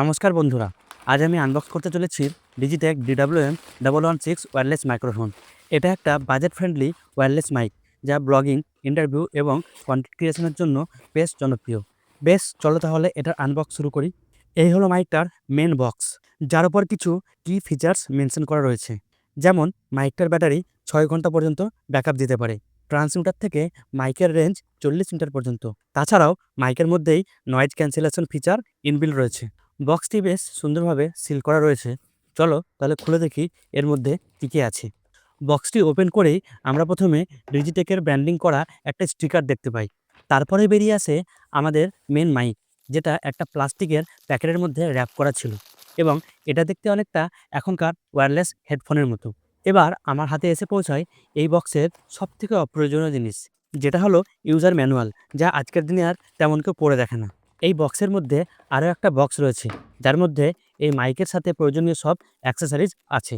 নমস্কার বন্ধুরা, আজ আমি আনবক্স করতে চলেছি Digitek DWM double one six wireless microphone এটা একটা বাজেট ফ্রেন্ডলি ওয়্যারলেস মাইক যা ব্লগিং ইন্টারভিউ এবং কন্টেন্ট ক্রিয়েশনের জন্য বেশ জনপ্রিয়। বেশ, চলো তাহলে এটার আনবক্স শুরু করি। এই হলো মাইকটার মেন বক্স যার উপর কিছু কি ফিচার্স মেনশন করা রয়েছে। যেমন মাইকটার ব্যাটারি ছয় ঘণ্টা পর্যন্ত ব্যাকআপ দিতে পারে ট্রান্সমিটার থেকে মাইকের রেঞ্জ চল্লিশ মিটার পর্যন্ত। তাছাড়াও মাইকের মধ্যেই নয়েজ ক্যান্সেলেশন ফিচার ইনবিল রয়েছে। বক্সটি বেশ সুন্দরভাবে সিল করা রয়েছে। চলো তাহলে খুলে দেখি এর মধ্যে কী কী আছে। বক্সটি ওপেন করেই আমরা প্রথমে ডিজিটেকের ব্র্যান্ডিং করা একটা স্টিকার দেখতে পাই। তারপরে বেরিয়ে আসে আমাদের মেন মাইক যেটা একটা প্লাস্টিকের প্যাকেটের মধ্যে র্যাপ করা ছিল এবং এটা দেখতে অনেকটা এখনকার ওয়্যারলেস হেডফোনের মতো। এবার আমার হাতে এসে পৌঁছায় এই বক্সের সবথেকে অপ্রয়োজনীয় জিনিস, যেটা হলো ইউজার ম্যানুয়াল যা আজকের দিনে আর তেমন কেউ পড়ে দেখে না। এই বক্সের মধ্যে আরও একটা বক্স রয়েছে, যার মধ্যে এই মাইকের সাথে প্রয়োজনীয় সব অ্যাক্সেসারিজ আছে।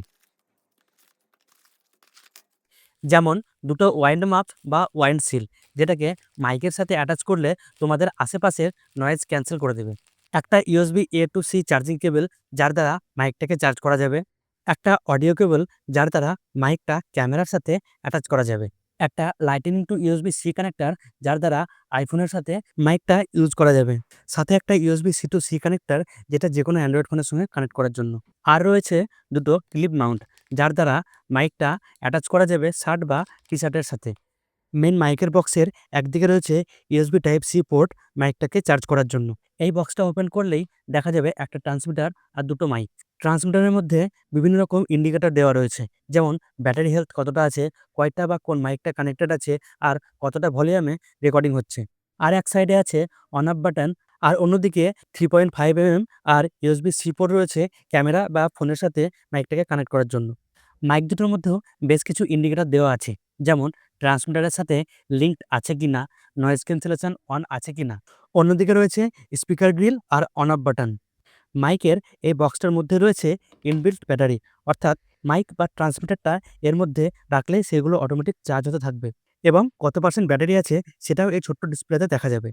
যেমন দুটো ওয়াইন্ড মাপ বা ওয়াইন্ড সিল, যেটাকে মাইকের সাথে অ্যাটাচ করলে তোমাদের আশেপাশের নয়েজ ক্যান্সেল করে দেবে। একটা USB A to C charging cable, যার দ্বারা মাইকটাকে চার্জ করা যাবে। একটা অডিও কেবল, যার দ্বারা মাইকটা ক্যামেরার সাথে অ্যাটাচ করা যাবে। একটা lightning to USB C connector যার দ্বারা আইফোনের সাথে মাইকটা ইউজ করা যাবে। সাথে একটা USB C to C connector যেটা যে কোনো অ্যান্ড্রয়েড ফোনের সঙ্গে কানেক্ট করার জন্য। আর রয়েছে দুটো ক্লিপ মাউন্ট যার দ্বারা মাইকটা অ্যাটাচ করা যাবে শার্ট বা টি শার্টের সাথে। মেন মাইকের বক্সের একদিকে রয়েছে ইউএসবি টাইপ সি পোর্ট মাইকটাকে চার্জ করার জন্য। এই বক্সটা ওপেন করলেই দেখা যাবে একটা ট্রান্সমিটার আর দুটো মাইক ট্রান্সমিটারের মধ্যে বিভিন্ন রকম ইন্ডিকেটর দেওয়া রয়েছে। যেমন ব্যাটারি হেলথ কতটা আছে, কয়টা বা কোন মাইকটা কানেক্টেড আছে, আর কতটা ভলিউমে রেকর্ডিং হচ্ছে। আর এক সাইডে আছে অন আপ বাটন আর অন্যদিকে থ্রি পয়েন্ট ফাইভ এম আর ইউএসবি সি পোর্ট রয়েছে ক্যামেরা বা ফোনের সাথে মাইকটাকে কানেক্ট করার জন্য। মাইক দুটোর মধ্যেও বেশ কিছু ইন্ডিকেটর দেওয়া আছে। যেমন, ট্রান্সমিটারের সাথে লিঙ্কড আছে কি না নয়েজ ক্যান্সেলেশন অন আছে কি না অন্যদিকে রয়েছে স্পিকার গ্রিল আর অন অফ বাটন মাইকের এই বক্সটার মধ্যে রয়েছে ইনবিল্ট ব্যাটারি অর্থাৎ মাইক বা ট্রান্সমিটারটা এর মধ্যে রাখলে সেগুলো অটোমেটিক চার্জ হতে থাকবে এবং কত পার্সেন্ট ব্যাটারি আছে সেটাও এই ছোট্ট ডিসপ্লেতে দেখা যাবে।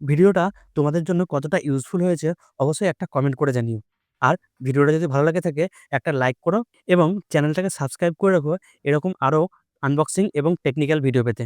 ভিডিওটা তোমাদের জন্য কতটা ইউজফুল হয়েছে অবশ্যই একটা কমেন্ট করে জানিও। আর ভিডিওটা যদি ভালো লাগে থাকে, একটা লাইক করো এবং চ্যানেলটাকে সাবস্ক্রাইব করে রাখো। এরকম আরও আনবক্সিং এবং টেকনিক্যাল ভিডিও পেতে।